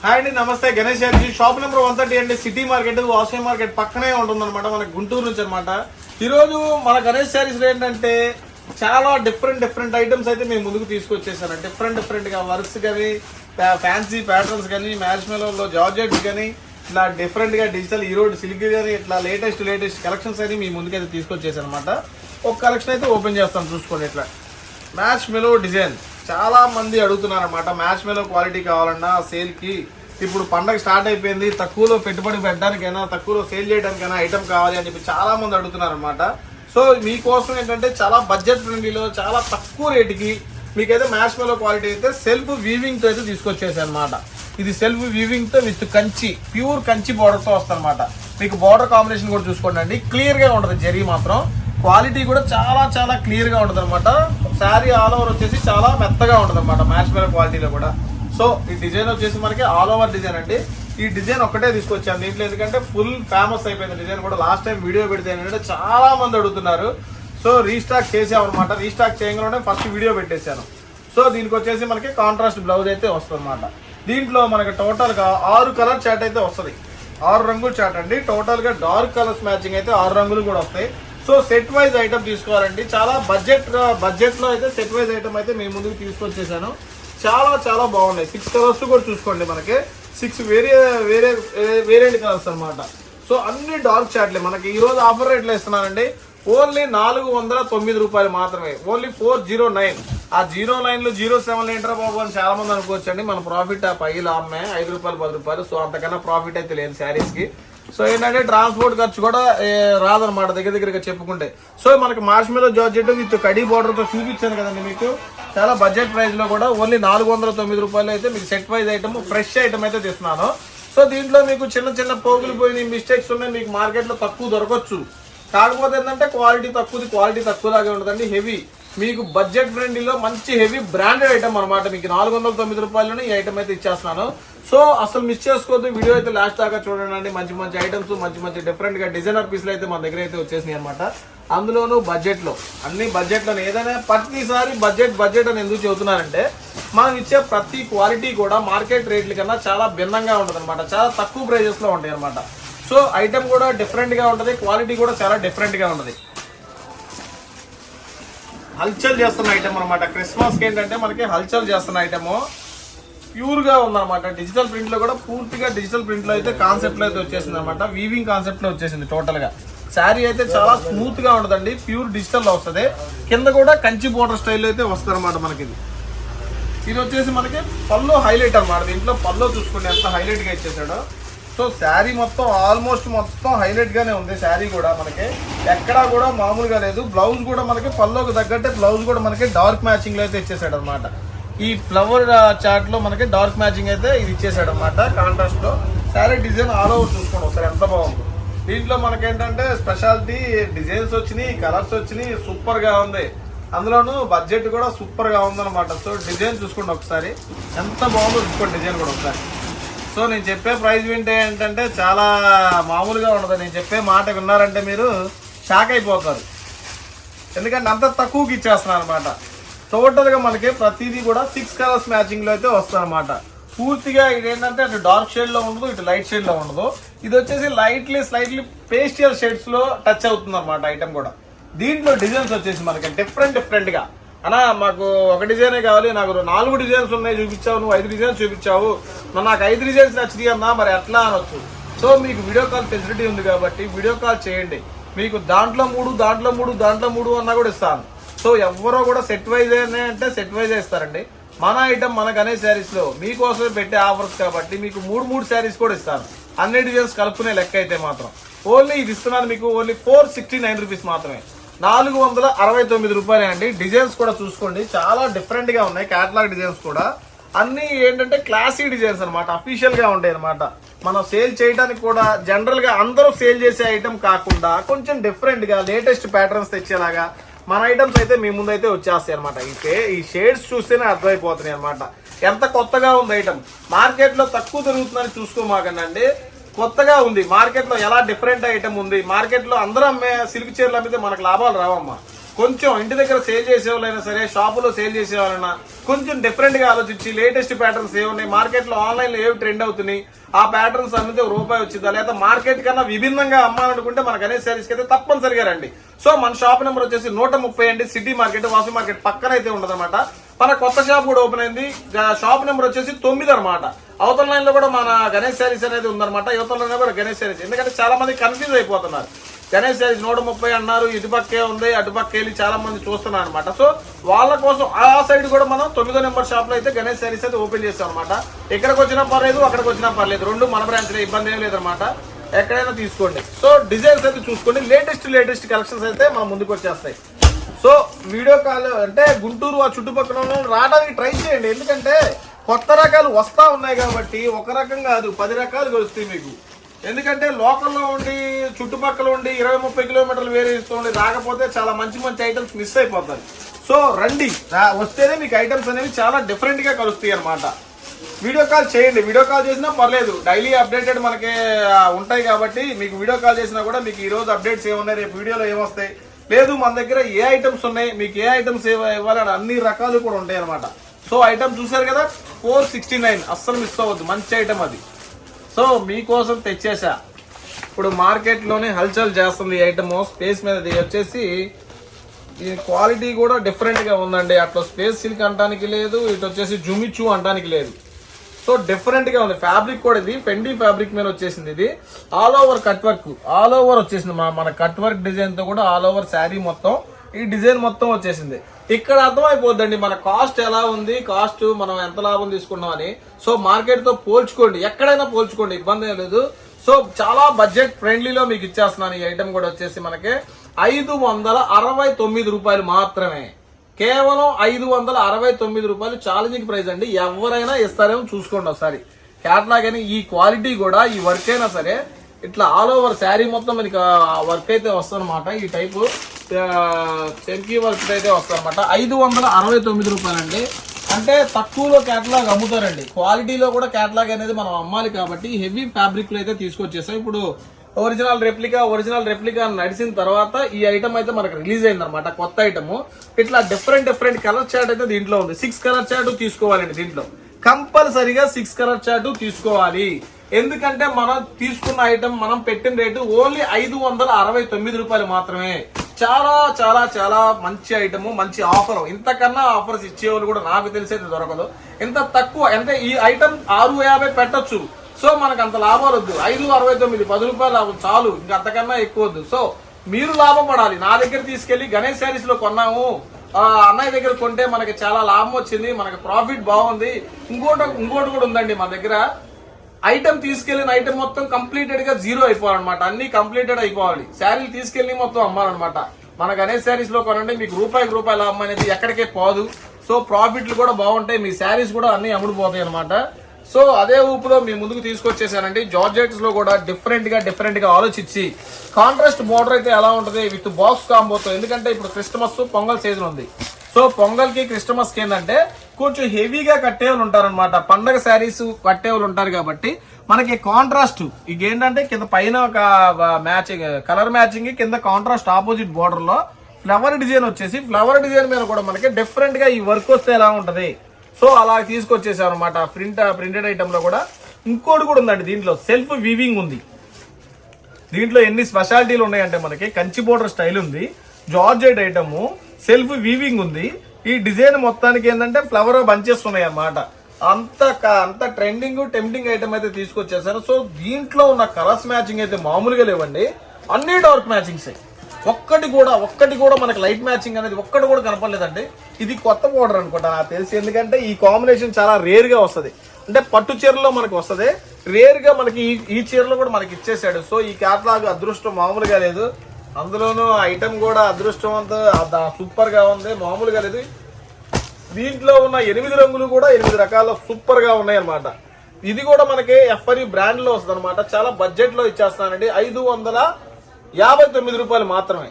Hi అండి నమస్తే. గణేష్ గారి షాప్ నెంబర్ వన్ థర్టీ అండి. సిటీ మార్కెట్ వాసవి మార్కెట్ పక్కనే ఉంటుందన్నమాట మన గుంటూరు నుంచి అనమాట ఈరోజు మన గణేష్ శారీస్ ఏంటంటే చాలా డిఫరెంట్ డిఫరెంట్ ఐటమ్స్ అయితే మేము ముందుకు తీసుకొచ్చేసాను డిఫరెంట్ డిఫరెంట్గా వర్క్స్ కానీ ఫ్యాన్సీ ప్యాటర్న్స్ కానీ మ్యాచ్ మెలోలో జార్జెట్స్ కానీ ఇట్లా డిఫరెంట్గా డిజిటల్ ఈరోడ్ సిల్క్ కానీ ఇట్లా లేటెస్ట్ లేటెస్ట్ కలెక్షన్స్ అయితే మీ ముందుకైతే తీసుకొచ్చేసాను అనమాట ఒక కలెక్షన్ అయితే ఓపెన్ చేస్తాం చూసుకోండి ఇట్లా. మ్యాచ్ మెలో డిజైన్. చాలా మంది అడుగుతున్నారు అనమాట మ్యాచ్ మెలో క్వాలిటీ కావాలన్నా సేల్కి. ఇప్పుడు పండగ స్టార్ట్ అయిపోయింది తక్కువలో పెట్టుబడి పెట్టడానికైనా తక్కువలో సేల్ చేయడానికైనా ఐటమ్ కావాలి అని చెప్పి చాలా మంది అడుగుతున్నారు అనమాట సో మీకోసం ఏంటంటే చాలా బడ్జెట్ ఫ్రెండ్లీలో చాలా తక్కువ రేటుకి మీకైతే మ్యాచ్ మేలో క్వాలిటీ అయితే సెల్ఫ్ వీవింగ్తో అయితే తీసుకొచ్చేసి అనమాట ఇది సెల్ఫ్ వీవింగ్తో విత్ కంచి ప్యూర్ కంచి బార్డర్తో తో మీకు బార్డర్ కాంబినేషన్ కూడా చూసుకోండి అండి. ఉంటుంది జరీ మాత్రం. క్వాలిటీ కూడా చాలా చాలా క్లియర్గా ఉంటుంది అనమాట శారీ ఆల్ ఓవర్ వచ్చేసి చాలా మెత్తగా ఉంటుంది అనమాట మ్యాచ్ మేర క్వాలిటీలో కూడా. సో ఈ డిజైన్ వచ్చేసి మనకి ఆల్ ఓవర్ డిజైన్ అండి. ఈ డిజైన్ ఒకటే తీసుకొచ్చాను దీంట్లో ఎందుకంటే ఫుల్ ఫేమస్ అయిపోయింది డిజైన్ కూడా. లాస్ట్ టైం వీడియో పెడితే ఏంటంటే చాలా మంది అడుగుతున్నారు. సో రీస్టాక్ చేసామన్నమాట. రీస్టాక్ చేయగానే ఫస్ట్ వీడియో పెట్టేశాను. సో దీనికి వచ్చేసి మనకి కాంట్రాస్ట్ బ్లౌజ్ అయితే వస్తుంది అనమాట దీంట్లో మనకి టోటల్గా ఆరు కలర్ చాట్ అయితే వస్తుంది. ఆరు రంగులు చాట్ అండి. టోటల్గా డార్క్ కలర్స్ మ్యాచింగ్ అయితే ఆరు రంగులు కూడా వస్తాయి. సో సెట్ వైజ్ ఐటమ్ తీసుకోవాలండి. చాలా బడ్జెట్ బడ్జెట్లో అయితే సెట్ వైజ్ ఐటమ్ అయితే మేము ముందుకు తీసుకొచ్చేసాను. చాలా చాలా బాగున్నాయి. సిక్స్ కలర్స్ కూడా చూసుకోండి మనకి. సిక్స్ వేరే వేరే వేరియంట్ కలర్స్ అన్నమాట. సో అన్ని డార్క్ చాట్లే మనకి ఈ రోజు ఆఫర్ రేట్లు ఇస్తున్నానండి. ఓన్లీ నాలుగు వందల తొమ్మిది రూపాయలు మాత్రమే. ఓన్లీ ఫోర్ జీరో నైన్ ఆ జీరో నైన్లో జీరో సెవెన్ ఏంటరా బాబు అని చాలా మంది అనుకోవచ్చండి. మన ప్రాఫిట్ ఆ పైలు అమ్మే. ఐదు రూపాయలు పది రూపాయలు. సో అంతకన్నా ప్రాఫిట్ అయితే లేదు శారీస్కి సో ఏంటంటే ట్రాన్స్పోర్ట్ ఖర్చు కూడా రాదనమాట దగ్గర దగ్గరగా చెప్పుకుంటే. సో మనకి మార్ష్మెలో జార్జెట్ విత్ కడీ బార్డర్తో చూపించాను కదండి మీకు. చాలా బడ్జెట్ ప్రైస్లో కూడా ఓన్లీ నాలుగు వందల తొమ్మిది రూపాయలు అయితే మీకు set wise item fresh item అయితే తీస్తున్నాను. సో దీంట్లో మీకు చిన్న చిన్న పోగులు పోయిన మిస్టేక్స్ ఉన్నాయి మీకు మార్కెట్లో తక్కువ దొరకవచ్చు కాకపోతే ఏంటంటే క్వాలిటీ తక్కువది క్వాలిటీ తక్కువలాగే ఉంటుందండి హెవీ మీకు బడ్జెట్ ఫ్రెండ్లీలో మంచి హెవీ బ్రాండెడ్ ఐటమ్ అనమాట మీకు నాలుగు వందల తొమ్మిది రూపాయలని ఈ ఐటమ్ అయితే ఇచ్చేస్తున్నాను. సో అసలు మిస్ చేసుకోవద్దు. వీడియో అయితే లాస్ట్ దాకా చూడండి. మంచి మంచి ఐటమ్స్ మంచి మంచి డిఫరెంట్గా డిజైనర్ పీస్లు అయితే మన దగ్గర అయితే వచ్చేసినాయి అనమాట అందులోనూ బడ్జెట్లో అన్ని బడ్జెట్లో ఏదైనా ప్రతిసారి బడ్జెట్ బడ్జెట్ అని ఎందుకు చెబుతున్నానంటే మనం ఇచ్చే ప్రతి క్వాలిటీ కూడా మార్కెట్ రేట్ల కన్నా చాలా భిన్నంగా ఉంటుంది అనమాట చాలా తక్కువ ప్రైజెస్లో ఉంటాయి అనమాట సో ఐటమ్ కూడా డిఫరెంట్గా ఉంటుంది. క్వాలిటీ కూడా చాలా డిఫరెంట్గా ఉంటుంది. హల్చల్ చేస్తున్న ఐటమ్ అనమాట క్రిస్మస్కి ఏంటంటే మనకి హల్చల్ చేస్తున్న ఐటమ్ ప్యూర్గా ఉందన్నమాట. డిజిటల్ ప్రింట్లో కూడా పూర్తిగా డిజిటల్ ప్రింట్లో అయితే కాన్సెప్ట్లో అయితే వచ్చేసింది అనమాట వీవింగ్ కాన్సెప్ట్లో వచ్చేసింది టోటల్గా శారీ అయితే చాలా స్మూత్గా ఉండదండి ప్యూర్ డిజిటల్లో వస్తుంది. కింద కూడా కంచి బోర్డర్ స్టైల్ అయితే వస్తుంది అనమాట మనకి ఇది. ఇది వచ్చేసి మనకి పల్లో హైలైట్ అనమాట దీంట్లో పల్లో చూసుకుంటే ఎంత హైలైట్గా ఇచ్చేసాడో. సో శారీ మొత్తం ఆల్మోస్ట్ మొత్తం హైలైట్ గానే ఉంది శారీ కూడా మనకి. ఎక్కడా కూడా మామూలుగా లేదు. బ్లౌజ్ కూడా మనకి పల్లోకి తగ్గట్టే బ్లౌజ్ కూడా మనకి డార్క్ మ్యాచింగ్లో అయితే ఇచ్చేసాడు అనమాట ఈ ఫ్లవర్ చార్ట్లో మనకి డార్క్ మ్యాచింగ్ అయితే ఇది ఇచ్చేసాడు అనమాట కాంట్రాస్ట్లో శారీ డిజైన్ ఆల్ ఓవర్ చూసుకోండి ఒకసారి ఎంత బాగుంది. దీంట్లో మనకేంటంటే స్పెషాలిటీ డిజైన్స్ వచ్చినాయి కలర్స్ వచ్చినాయి సూపర్గా ఉంది. అందులోనూ బడ్జెట్ కూడా సూపర్గా ఉందన్నమాట. సో డిజైన్ చూసుకోండి ఒకసారి. ఎంత బాగుందో చూసుకోండి డిజైన్ కూడా ఒకసారి. సో నేను చెప్పే ప్రైజ్ వింటే ఏంటంటే చాలా మామూలుగా ఉండదు. నేను చెప్పే మాట విన్నారంటే మీరు షాక్ అయిపోతారు. ఎందుకంటే అంత తక్కువకి ఇచ్చేస్తున్నాను అనమాట టోటల్గా మనకి ప్రతిదీ కూడా సిక్స్ కలర్స్ మ్యాచింగ్లో అయితే వస్తుంది అనమాట పూర్తిగా ఇది ఏంటంటే అటు డార్క్ షేడ్లో ఉండదు ఇటు లైట్ షేడ్లో ఉండదు. ఇది వచ్చేసి లైట్లీ స్లైట్లీ పేస్టియల్ షేడ్స్లో టచ్ అవుతుంది అనమాట ఐటమ్ కూడా. దీంట్లో డిజైన్స్ వచ్చేసి మనకి డిఫరెంట్ డిఫరెంట్గా అన్నా మాకు ఒక డిజైనే కావాలి నాకు నాలుగు డిజైన్స్ ఉన్నాయి చూపించావు నువ్వు ఐదు డిజైన్స్ చూపించావు. మరి నాకు ఐదు డిజైన్స్ నచ్చినాయి అన్నా మరి ఎట్లా అనొచ్చు? సో మీకు వీడియో కాల్ ఫెసిలిటీ ఉంది కాబట్టి వీడియో కాల్ చేయండి. మీకు దాంట్లో మూడు దాంట్లో మూడు దాంట్లో మూడు అన్నా కూడా ఇస్తాను. సో ఎవరో కూడా సెట్ వైజ్ అంటే సెట్ వైజ్ ఇస్తారండి. మన ఐటమ్ మనకు అనే శారీస్లో మీకోసమే పెట్టే ఆఫర్స్ కాబట్టి మీకు మూడు మూడు శారీస్ కూడా ఇస్తాను. అన్ని డిజైన్స్ కలుపుకునే లెక్క అయితే మాత్రం. ఓన్లీ ఇది ఇస్తున్నాను మీకు only four sixty nine rupees మాత్రమే. నాలుగు వందల అరవై తొమ్మిది రూపాయలే అండి డిజైన్స్ కూడా చూసుకోండి. చాలా డిఫరెంట్గా ఉన్నాయి. క్యాటలాగ్ డిజైన్స్ కూడా. అన్ని ఏంటంటే క్లాసీ డిజైన్స్ అనమాట అఫీషియల్గా ఉంటాయి అనమాట మనం సేల్ చేయడానికి కూడా జనరల్గా అందరూ సేల్ చేసే ఐటమ్ కాకుండా కొంచెం డిఫరెంట్గా లేటెస్ట్ ప్యాటర్న్స్ తెచ్చేలాగా మన ఐటమ్స్ అయితే మీ ముందు అయితే వచ్చేస్తాయి అనమాట అయితే ఈ షేడ్స్ చూస్తేనే అర్థమైపోతున్నాయి అనమాట ఎంత కొత్తగా ఉంది ఐటమ్ మార్కెట్లో తక్కువ దొరుకుతుందని చూసుకోమాకండి. కొత్తగా ఉంది. మార్కెట్లో ఎలా డిఫరెంట్ ఐటమ్ ఉంది? మార్కెట్లో అందరూ అమ్మే సిల్క్ చీరలు అమ్మితే మనకు లాభాలు రావమ్మా. కొంచెం ఇంటి దగ్గర సేల్ చేసేవాళ్ళైనా సరే షాపులో సేల్ చేసేవాళ్ళైనా కొంచెం డిఫరెంట్గా ఆలోచించి లేటెస్ట్ ప్యాటర్న్స్ ఏమున్నాయి మార్కెట్లో మార్కెట్లో ఆన్లైన్లో ఏవి ట్రెండ్ అవుతున్నాయి? ఆ ప్యాటర్న్స్ అమ్మితే ఒక రూపాయి వచ్చిందా? లేదా మార్కెట్ కన్నా విభిన్నంగా అమ్మాలనుకుంటే మన గణేష్ శారీస్కి అయితే తప్పనిసరిగా రండి. సో మన షాప్ నెంబర్ వచ్చేసి నూట ముప్పై అండి. సిటీ మార్కెట్ వాసు మార్కెట్ పక్కన అయితే ఉంటదన్నమాట మన కొత్త షాప్ కూడా ఓపెన్ అయింది. షాప్ నెంబర్ వచ్చేసి తొమ్మిది అనమాట అవతల లైన్లో కూడా మన గణేష్ శారీస్ అనేది ఉందన్నమాట. యువతల లైన్ కూడా గణేష్ శారీస్. ఎందుకంటే చాలా మంది కన్ఫ్యూజ్ అయిపోతున్నారు. గణేష్ శారీస్ నూట ముప్పై అన్నారు ఇటుపక్కే ఉంది అటుపక్కే వెళ్ళి చాలా మంది చూస్తున్నారు అనమాట సో వాళ్ళ కోసం ఆ సైడ్ కూడా మనం తొమ్మిదో నెంబర్ షాప్లో అయితే గణేష్ శారీస్ అయితే ఓపెన్ చేస్తాం అనమాట ఎక్కడికి వచ్చినా పర్లేదు అక్కడికి వచ్చినా పర్లేదు. రెండు మన బ్రాంచ్ ఇబ్బంది ఏం లేదనమాట ఎక్కడైనా తీసుకోండి. సో డిజైన్స్ అయితే చూసుకోండి. లేటెస్ట్ లేటెస్ట్ కలెక్షన్స్ అయితే మన ముందుకు వచ్చేస్తాయి. సో వీడియో కాల్ అంటే గుంటూరు ఆ చుట్టుపక్కల ఉన్న రావడానికి ట్రై చేయండి. ఎందుకంటే కొత్త రకాలు వస్తూ ఉన్నాయి కాబట్టి ఒక రకం కాదు పది రకాలు కలుస్తాయి మీకు. ఎందుకంటే లోకల్లో ఉండి చుట్టుపక్కల ఉండి ఇరవై ముప్పై కిలోమీటర్లు వేరే ఇస్తుంది రాకపోతే చాలా మంచి మంచి ఐటమ్స్ మిస్ అయిపోతాయి. సో రండి వస్తేనే మీకు ఐటమ్స్ అనేవి చాలా డిఫరెంట్గా కలుస్తాయి అన్నమాట. వీడియో కాల్ చేయండి. వీడియో కాల్ చేసినా పర్లేదు. డైలీ అప్డేటెడ్ మనకి ఉంటాయి కాబట్టి మీకు వీడియో కాల్ చేసినా కూడా మీకు ఈరోజు అప్డేట్స్ ఏమున్నాయి రేపు వీడియోలో ఏమొస్తాయి. లేదు మన దగ్గర ఏ ఐటమ్స్ ఉన్నాయి మీకు ఏ ఐటమ్స్ ఇవ్వాలని అన్ని రకాలు కూడా ఉంటాయి అనమాట సో ఐటమ్ చూసారు కదా? ఫోర్ సిక్స్టీ నైన్ అస్సలు మిస్ అవ్వద్దు. మంచి ఐటమ్ అది. సో మీకోసం తెచ్చేసా. ఇప్పుడు మార్కెట్లోనే హల్చల్ చేస్తుంది ఈ ఐటమ్ స్పేస్ మీద ఇది వచ్చేసి ఈ క్వాలిటీ కూడా డిఫరెంట్గా ఉందండి. అట్లా స్పేస్ సిల్క్ అంటానికి లేదు ఇటు వచ్చేసి జుమిచు అంటానికి లేదు. సో డిఫరెంట్గా ఉంది. ఫ్యాబ్రిక్ కూడా ఇది. ఫెండి ఫ్యాబ్రిక్ మీద వచ్చేసింది ఇది. All over cut work all over వచ్చేసింది. మన మన కట్ వర్క్ డిజైన్తో కూడా ఆల్ ఓవర్ శారీ మొత్తం. ఈ డిజైన్ మొత్తం వచ్చేసింది. ఇక్కడ అర్థమైపోద్దండి మన కాస్ట్ ఎలా ఉంది కాస్ట్ మనం ఎంత లాభం తీసుకున్నాం అని. సో మార్కెట్తో పోల్చుకోండి ఎక్కడైనా పోల్చుకోండి ఇబ్బంది ఏం లేదు. సో చాలా బడ్జెట్ ఫ్రెండ్లీలో మీకు ఇచ్చేస్తున్నాను ఈ ఐటమ్ కూడా వచ్చేసి మనకి. ఐదు వందల అరవై తొమ్మిది రూపాయలు మాత్రమే. కేవలం ఐదు వందల అరవై తొమ్మిది రూపాయలు ఛాలెంజింగ్ ప్రైస్ అండి. ఎవరైనా ఇస్తారేమో చూసుకోండి ఒకసారి. క్యాట్లాగ్ అని ఈ క్వాలిటీ కూడా ఈ వర్క్ అయినా సరే ఇట్లా ఆల్ ఓవర్ శారీ మొత్తం మనకి వర్క్ అయితే వస్తుందన్నమాట. ఈ టైపు చెంకీ వర్క్ అయితే వస్తుందన్నమాట. ఐదు వందల అరవై తొమ్మిది రూపాయలండి. అంటే తక్కువలో క్యాటలాగ్ అమ్ముతారండి. క్వాలిటీలో కూడా క్యాటలాగ్ అనేది మనం అమ్మాలి కాబట్టి హెవీ ఫ్యాబ్రిక్లు అయితే తీసుకొచ్చేసాం. ఇప్పుడు ఒరిజినల్ రెప్లికా ఒరిజినల్ రెప్లికా నడిచిన తర్వాత ఈ ఐటమ్ అయితే మనకు రిలీజ్ అయింది అనమాట కొత్త ఐటమ్ ఇట్లా డిఫరెంట్ డిఫరెంట్ కలర్ చార్ట్ అయితే దీంట్లో ఉంది. సిక్స్ కలర్ చార్ట్ తీసుకోవాలండి దీంట్లో. కంపల్సరీగా సిక్స్ కలర్ చార్ట్ తీసుకోవాలి. ఎందుకంటే మనం తీసుకున్న ఐటమ్ మనం పెట్టిన రేటు ఓన్లీ ఐదు వందల అరవై తొమ్మిది రూపాయలు మాత్రమే. చాలా చాలా చాలా మంచి ఐటమ్ మంచి ఆఫర్ ఇంతకన్నా ఆఫర్స్ ఇచ్చేవాళ్ళు కూడా నాకు తెలిసేది దొరకదు. ఇంత తక్కువ అంటే ఈ ఐటమ్ ఆరు యాభై పెట్టొచ్చు. సో మనకు అంత లాభాలు వద్దు. ఐదు అరవై తొమ్మిది పది రూపాయలు లాభం చాలు. ఇంకా అంతకన్నా ఎక్కువ వద్దు. సో మీరు లాభం పడాలి నా దగ్గర తీసుకెళ్ళి గణేష్ శారీస్లో కొన్నాము. అన్నయ్య దగ్గర కొంటే మనకి చాలా లాభం వచ్చింది. మనకి ప్రాఫిట్ బాగుంది. ఇంకోటి ఇంకోటి కూడా ఉందండి మా దగ్గర. ఐటమ్ తీసుకెళ్ళిన ఐటమ్ మొత్తం కంప్లీటెడ్గా జీరో అయిపోవాలన్నమాట. అన్ని కంప్లీటెడ్ అయిపోవాలి. శారీలు తీసుకెళ్ళి మొత్తం అమ్మాలన్నమాట. మన గణేష్ శారీస్లో కొనండి మీకు రూపాయికి రూపాయల లాభం అనేది ఎక్కడికే పోదు. సో ప్రాఫిట్లు కూడా బాగుంటాయి. మీ శారీస్ కూడా అన్ని అమ్ముడుపోతాయి అనమాట సో అదే ఊపులో మీ ముందుకు తీసుకొచ్చేసానండి. జార్జెట్స్లో కూడా డిఫరెంట్గా డిఫరెంట్గా ఆలోచించి కాంట్రాస్ట్ బోర్డర్ అయితే ఎలా ఉంటుంది విత్ బాక్స్ కాంబోతో ఎందుకంటే ఇప్పుడు క్రిస్టమస్ పొంగల్ సీజన్ ఉంది. సో పొంగల్కి క్రిస్టమస్కి ఏంటంటే కొంచెం హెవీగా కట్టేవాళ్ళు ఉంటారనమాట పండగ శారీస్ కట్టేవాళ్ళు ఉంటారు కాబట్టి మనకి కాంట్రాస్ట్ ఇక ఏంటంటే కింద పైన ఒక మ్యాచింగ్ కలర్ మ్యాచింగ్ కింద కాంట్రాస్ట్ ఆపోజిట్ బోర్డర్లో ఫ్లవర్ డిజైన్ వచ్చేసి ఫ్లవర్ డిజైన్ మీద కూడా మనకి డిఫరెంట్గా ఈ వర్క్ వస్తే ఎలా ఉంటది? సో అలా తీసుకొచ్చేసాం అనమాట ప్రింట్ ప్రింటెడ్ ఐటమ్లో కూడా. ఇంకోటి కూడా ఉందండి దీంట్లో. సెల్ఫ్ వీవింగ్ ఉంది. దీంట్లో ఎన్ని స్పెషాలిటీలు ఉన్నాయంటే మనకి కంచి బోర్డర్ స్టైల్ ఉంది. జార్జెట్ ఐటము సెల్ఫ్ వీవింగ్ ఉంది. ఈ డిజైన్ మొత్తానికి ఏంటంటే ఫ్లవర్ బంచెస్ ఉన్నాయి అన్నమాట అంత అంత ట్రెండింగ్ టెంప్టింగ్ ఐటమ్ అయితే తీసుకొచ్చేసారు. సో దీంట్లో ఉన్న కలర్స్ మ్యాచింగ్ అయితే మామూలుగా లేవండి. అన్ని డార్క్ మ్యాచింగ్స్ ఒక్కటి కూడా ఒక్కటి కూడా మనకి లైట్ మ్యాచింగ్ అనేది ఒక్కటి కూడా కనపడలేదండి. ఇది కొత్త పౌడర్ అనుకుంటా నాకు తెలిసి. ఎందుకంటే ఈ కాంబినేషన్ చాలా రేర్గా వస్తుంది. అంటే పట్టు చీరలో మనకి వస్తుంది. రేర్గా మనకి ఈ ఈ చీరలో కూడా మనకి ఇచ్చేసాడు. సో ఈ క్యాట్లాగ్ అదృష్టం మామూలుగా లేదు. అందులోనూ ఐటమ్ కూడా అదృష్టవంత సూపర్గా ఉంది. మామూలుగా లేదు. దీంట్లో ఉన్న ఎనిమిది రంగులు కూడా ఎనిమిది రకాల సూపర్గా ఉన్నాయి అన్నమాట ఇది కూడా మనకి ఎఫ్ఆర్ఈ బ్రాండ్లో వస్తుంది అనమాట చాలా బడ్జెట్లో ఇచ్చేస్తానండి ఐదు వందల యాభై తొమ్మిది రూపాయలు మాత్రమే.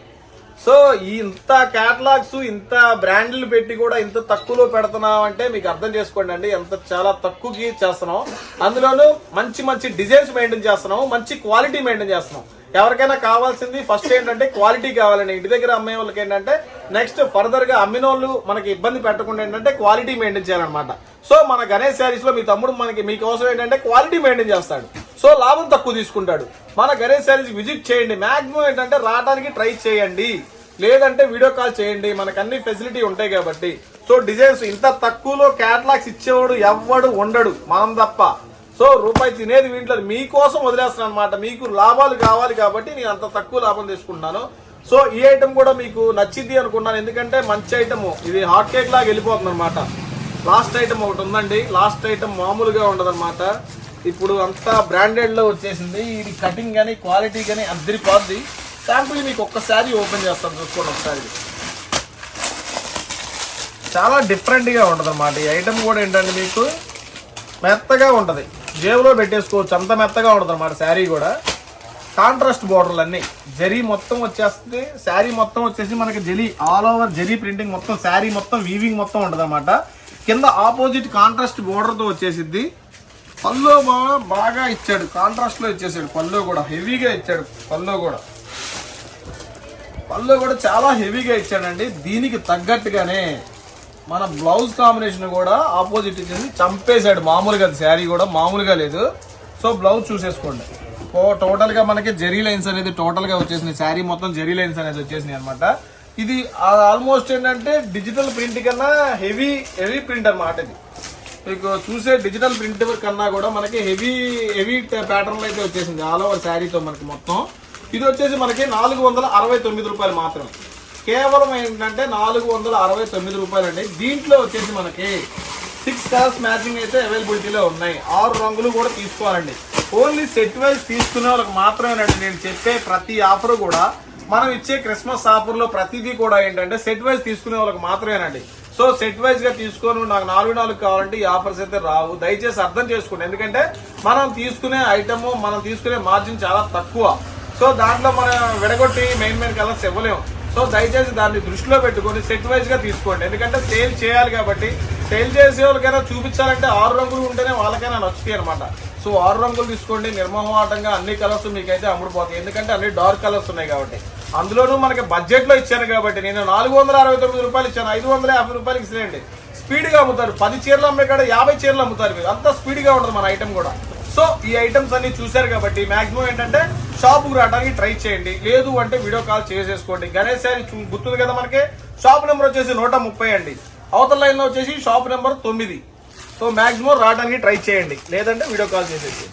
సో ఇంత క్యాటలాగ్స్ ఇంత బ్రాండ్లు పెట్టి కూడా ఇంత తక్కువలో పెడుతున్నాం అంటే మీకు అర్థం చేసుకోండి అండి. ఎంత చాలా తక్కువకి చేస్తున్నాం. అందులోనూ మంచి మంచి డిజైన్స్ మెయింటైన్ చేస్తున్నాం. మంచి క్వాలిటీ మెయింటైన్ చేస్తున్నాం. ఎవరికైనా కావాల్సింది ఫస్ట్ ఏంటంటే క్వాలిటీ కావాలండి. ఇంటి దగ్గర అమ్మే వాళ్ళకి ఏంటంటే నెక్స్ట్ ఫర్దర్గా అమ్మిన వాళ్ళు మనకి ఇబ్బంది పెట్టకుండా ఏంటంటే క్వాలిటీ మెయింటైన్ చేయాలన్నమాట. సో మన గణేష్ శారీస్లో మీ తమ్ముడు మనకి మీకోసం ఏంటంటే క్వాలిటీ మెయింటైన్ చేస్తాడు. సో లాభం తక్కువ తీసుకుంటాడు. మన గణేష్ శారీస్ విజిట్ చేయండి. మాక్సిమం ఏంటంటే రావడానికి ట్రై చేయండి. లేదంటే వీడియో కాల్ చేయండి. మనకు అన్ని ఫెసిలిటీ ఉంటాయి కాబట్టి. సో డిజైన్స్ ఇంత తక్కువలో క్యాటలాగ్స్ ఇచ్చేవాడు ఎవ్వడు ఉండడు. మనం తప్ప. సో రూపాయి తినేది వీంట్లో మీకోసం వదిలేస్తున్నాను అనమాట మీకు లాభాలు కావాలి కాబట్టి నేను అంత తక్కువ లాభం తీసుకుంటున్నాను. సో ఈ ఐటమ్ కూడా మీకు నచ్చింది అనుకున్నాను ఎందుకంటే మంచి ఐటమ్ ఇది హాట్ కేక్ లాగా వెళ్ళిపోతుంది అనమాట లాస్ట్ ఐటమ్ ఒకటి ఉందండి. లాస్ట్ ఐటమ్ మామూలుగా ఉండదన్నమాట. ఇప్పుడు అంతా బ్రాండెడ్లో వచ్చేసింది. ఇది కటింగ్ కానీ క్వాలిటీ కానీ అద్దరిపోద్ది. శాంపుల్ మీకు ఒక్కసారి ఓపెన్ చేస్తాను. చూసుకోండి ఒకసారి. చాలా డిఫరెంట్గా ఉంటుంది అన్నమాట ఈ ఐటమ్ కూడా ఏంటంటే మీకు మెత్తగా ఉంటుంది. జేబులో పెట్టేసుకోవచ్చు. అంత మెత్తగా ఉండదు అనమాట శారీ కూడా. కాంట్రాస్ట్ బోర్డర్లు అన్నీ. జరీ మొత్తం వచ్చేస్తుంది. శారీ మొత్తం వచ్చేసి మనకి zari all over zari printing మొత్తం శారీ మొత్తం వీవింగ్ మొత్తం ఉంటది కింద ఆపోజిట్ కాంట్రాస్ట్ బోర్డర్తో వచ్చేసిద్ది. పళ్ళు బాగా బాగా ఇచ్చాడు. కాంట్రాస్ట్లో ఇచ్చేసాడు పళ్ళు కూడా. హెవీగా ఇచ్చాడు పళ్ళు కూడా. పళ్ళు కూడా చాలా హెవీగా ఇచ్చాడండి. దీనికి తగ్గట్టుగానే మన బ్లౌజ్ కాంబినేషన్ కూడా ఆపోజిట్ ఇచ్చింది. చంపేశాడు మామూలుగా శారీ కూడా మామూలుగా లేదు. సో బ్లౌజ్ చూసేసుకోండి. టోటల్గా మనకి జెరీ లైన్స్ అనేది టోటల్గా వచ్చేసినాయి. వచ్చేసింది శారీ మొత్తం జెరీ లైన్స్ అనేది వచ్చేసినాయి అనమాట ఇది ఆల్మోస్ట్ ఏంటంటే డిజిటల్ ప్రింట్ కన్నా హెవీ హెవీ ప్రింట్ అనమాట ఇది. మీకు చూసే డిజిటల్ ప్రింట్ కన్నా కూడా మనకి హెవీ హెవీ ప్యాటర్న్ అయితే వచ్చేసింది. ఆల్ ఓవర్ శారీతో మనకి మొత్తం. ఇది వచ్చేసి మనకి నాలుగు వందల అరవై తొమ్మిది రూపాయలు మాత్రమే. కేవలం ఏంటంటే నాలుగు వందల అరవై తొమ్మిది రూపాయలు అండి దీంట్లో వచ్చేసి మనకి సిక్స్ కలర్స్ మ్యాచింగ్ అయితే అవైలబిలిటీలో ఉన్నాయి. ఆరు రంగులు కూడా తీసుకోవాలండి. ఓన్లీ సెట్ వైజ్ తీసుకునే వాళ్ళకి మాత్రమేనండి నేను చెప్పే ప్రతి ఆఫర్ కూడా. మనం ఇచ్చే క్రిస్మస్ ఆఫర్లో ప్రతిదీ కూడా ఏంటంటే సెట్ వైజ్ తీసుకునే వాళ్ళకి మాత్రమేనండి. సో సెట్ వైజ్గా తీసుకొని నాకు నాలుగు నాలుగు కావాలంటే ఈ ఆఫర్స్ అయితే రావు. దయచేసి అర్థం చేసుకోండి. ఎందుకంటే మనం తీసుకునే ఐటమ్ మనం తీసుకునే మార్జిన్ చాలా తక్కువ. సో దాంట్లో మనం విడగొట్టి మెయిన్ మెయిన్ కలర్స్ ఇవ్వలేము. సో దయచేసి దాన్ని దృష్టిలో పెట్టుకొని సెట్ వైజ్గా తీసుకోండి. ఎందుకంటే సేల్ చేయాలి కాబట్టి సేల్ చేసే వాళ్ళకైనా చూపించాలంటే ఆరు రంగులు ఉంటేనే వాళ్ళకైనా నచ్చుతాయి అనమాట సో ఆరు రంగులు తీసుకోండి. నిర్మోహమాటంగా అన్ని కలర్స్ మీకైతే అమ్ముడుపోతాయి. ఎందుకంటే అన్ని డార్క్ కలర్స్ ఉన్నాయి కాబట్టి. అందులోనూ మనకి బడ్జెట్లో ఇచ్చాను కాబట్టి నేను నాలుగు వందల అరవై తొమ్మిది రూపాయలు ఇచ్చాను. ఐదు వందల యాభై రూపాయలకి ఇచ్చేయండి స్పీడ్గా అమ్ముతారు. పది చీరలు అమ్మే కాడ యాభై చీరలు అమ్ముతారు మీరు. అంత స్పీడ్గా ఉండదు మన ఐటమ్ కూడా. సో ఈ ఐటమ్స్ అన్ని చూశారు కాబట్టి మాక్సిమం ఏంటంటే షాపుకు రావడానికి ట్రై చేయండి. లేదు అంటే వీడియో కాల్ చేసేసుకోండి. గణేష్ సారి గుర్తుంది కదా మనకి? షాప్ నెంబర్ వచ్చేసి నూట ముప్పై అండి. అవతల లైన్లో వచ్చేసి షాప్ నెంబర్ తొమ్మిది. సో మాక్సిమం రావడానికి ట్రై చేయండి. లేదంటే వీడియో కాల్ చేసేసి